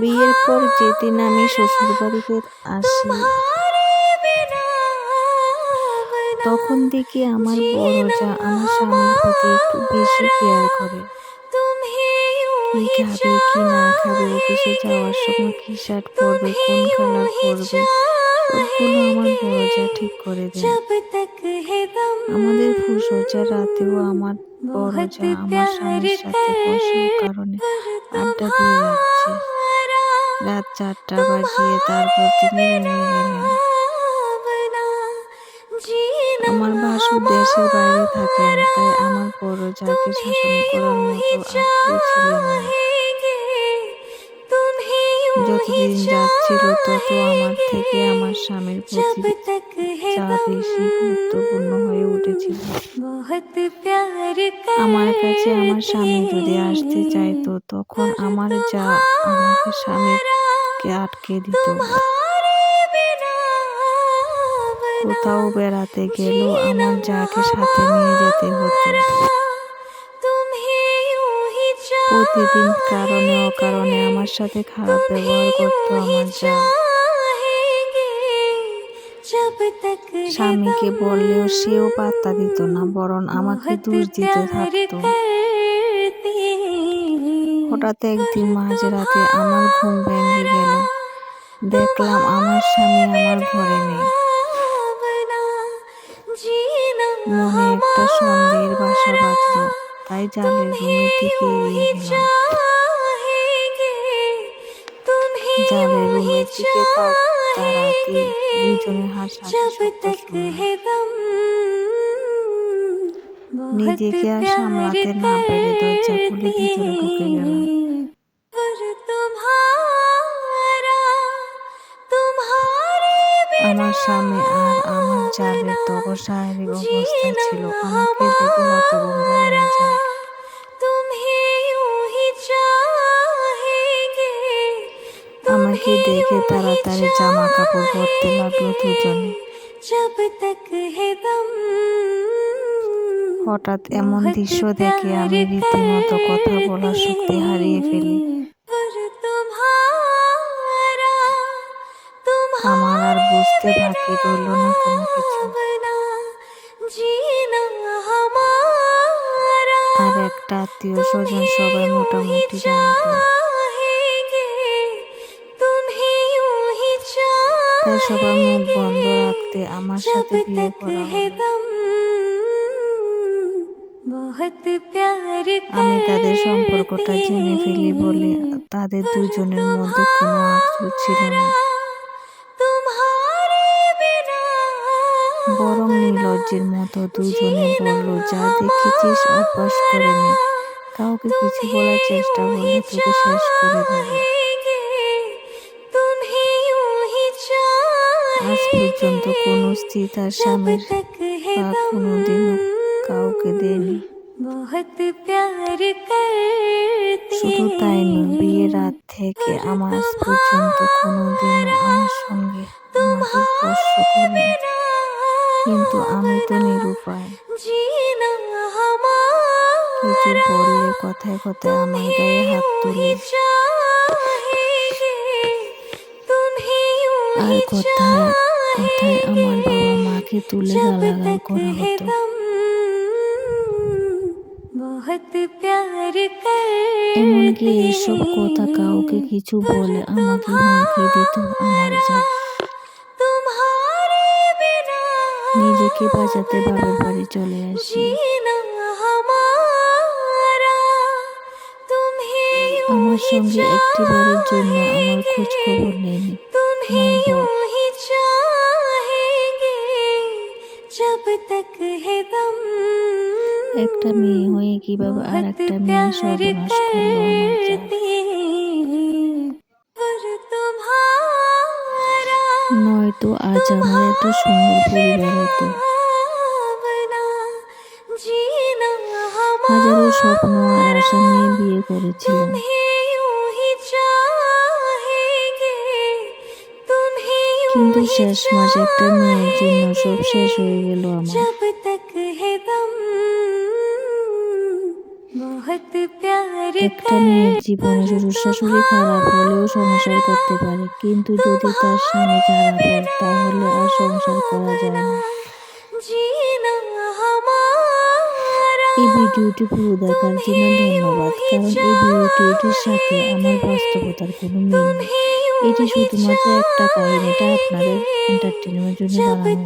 বিয়ের পর যেদিন আমি শ্বশুর বাড়িতে আসি, তখন দেখি আমার বড় যা আমার স্বামীর প্রতি একটু বেশি কেয়ার করে। কি খাবে, কি না খাবে, অফিসে যাওয়ার সময় কি শার্ট পরবে, কোন কালার পরবে, সবগুলো আমার বড় যা ঠিক করে দেয়। আমাদের ফুসজ্জার রাতেও আমার বড় যা আমার স্বামীর সাথে বসার কারণে আড্ডা দিয়ে যাচ্ছে। রাত চারটা বাজিয়ে তারপর তিনি রুমে গেলেন। আমার বাসু দেশের বাইরে থাকেন তাই আমার বড় যাকে শাসন করার মতো কেউ ছিলেন না। যতদিন যাচ্ছিল তত আমার থেকে আমার স্বামীর প্রতি যা বেশি গুরুত্বপূর্ণ হয়ে উঠেছিল। আমার কাছে আমার স্বামী যদি আসতে চাইতো তখন আমার যা আমাকে স্বামীকে আটকে দিত। কোথাও বেড়াতে গেলেও আমার যাকে সাথে নিয়ে যেতে হতো। প্রতিদিন কারণে অকারণে আমার সাথে খারাপ ব্যবহার করতো আমার যা। স্বামীকে বললেও সেও পাত্তা দিত না বরং আমাকে দোষ দিতে থাকতো। হঠাৎ একদিন মাঝরাতে আমার ঘুম ভেঙে গেল। দেখলাম আমার স্বামী আমার ঘরে নেই। মনে একটা সন্দেহের বাসা বাঁধল। তাই জালের রুমের দিকে এগিয়ে গেলাম জালের রুমের দিকে তাড়াতে দুজনের হাসাহাসি নিজেকে আর সামলাতে না পেরে দরজা খুলে ভিতরে ঢুকে গেলাম। আমার স্বামী আর আমার জালের তখন অবস্থা ছিল। আমাকে দেখে হতভম্ব আমাকে দেখে তাড়াতাড়ি জামা কাপড় পরতে লাগল দুজনে। হঠাৎ এমন দৃশ্য দেখে আমি রীতিমতো কথা বলার শক্তি হারিয়ে ফেলি। আমার আর বুঝতে বাকি রইল না কোনো কিছু। আর একটা আত্মীয় স্বজন সবাই মোটামুটি জানতো। তাই সবার মুখ বন্ধ রাখতে আমার সাথে বিয়ে করা আমি তাদের সম্পর্কটা জেনে ফেলি বলে তাদের দুজনের মধ্যে কোনো আগ্রহ ছিল না। বরং নির্লজ্জের মতো দুজনে বলল যা দেখেছিস অভ্যাস করে নে। কাউকে কিছু বলার চেষ্টা করলে তোকে শেষ করে দেবে। পর্যন্ত কোনো স্ত্রী তার স্বামীর বা কোনোদিনও কাউকে দেয়নি। শুধু তাই নয় বিয়ের রাত থেকে আমার পর্যন্ত কোনোদিনও আমার সঙ্গে আমাকে স্পর্শ করেনি। কিন্তু আমি তো নিরুপায়। কিছু বললে কথায় কথায় আমার গায়ে হাত তুলে। আর কোথায় কোথায় আমার বাবা মাকে তুলে গালাগাল করা হতো। এমনকি এসব কথা কাউকে কিছু বলে আমাকে হুমকি দিত আমার যা। নিজেকে বাঁচাতে বাবার বাড়ি চলে আসি। আমার সঙ্গে একটিবারের জন্য আমার খোঁজ খবর নেয়নি একটা মেয়ে হয়ে কীভাবে আর একটা মেয়ে সর্বনাশ নয়তো আজ আমার একটা সুন্দর পরিবার হতো হাজারো স্বপ্ন আর আশা নিয়ে বিয়ে করেছিলাম। কিন্তু শেষ মাসে একটা মেয়ের জন্য সব শেষ হয়ে গেল আমার। একটা মেয়ের জীবনে শ্বশুর শাশুড়ি খারাপ হলেও সংসার করতে পারে কিন্তু যদি তার স্বামী খারাপ হয় তাহলে আর সংসার করা যায় না। এই ভিডিওটি পুরো দেখার জন্য ধন্যবাদ কারণ এই ভিডিওটির সাথে আমার বাস্তবতার কোনো মিল নেই। এটি শুধুমাত্র একটা কাহিনী এটা আপনাদের এন্টারটেনমেন্টের জন্য বানানো।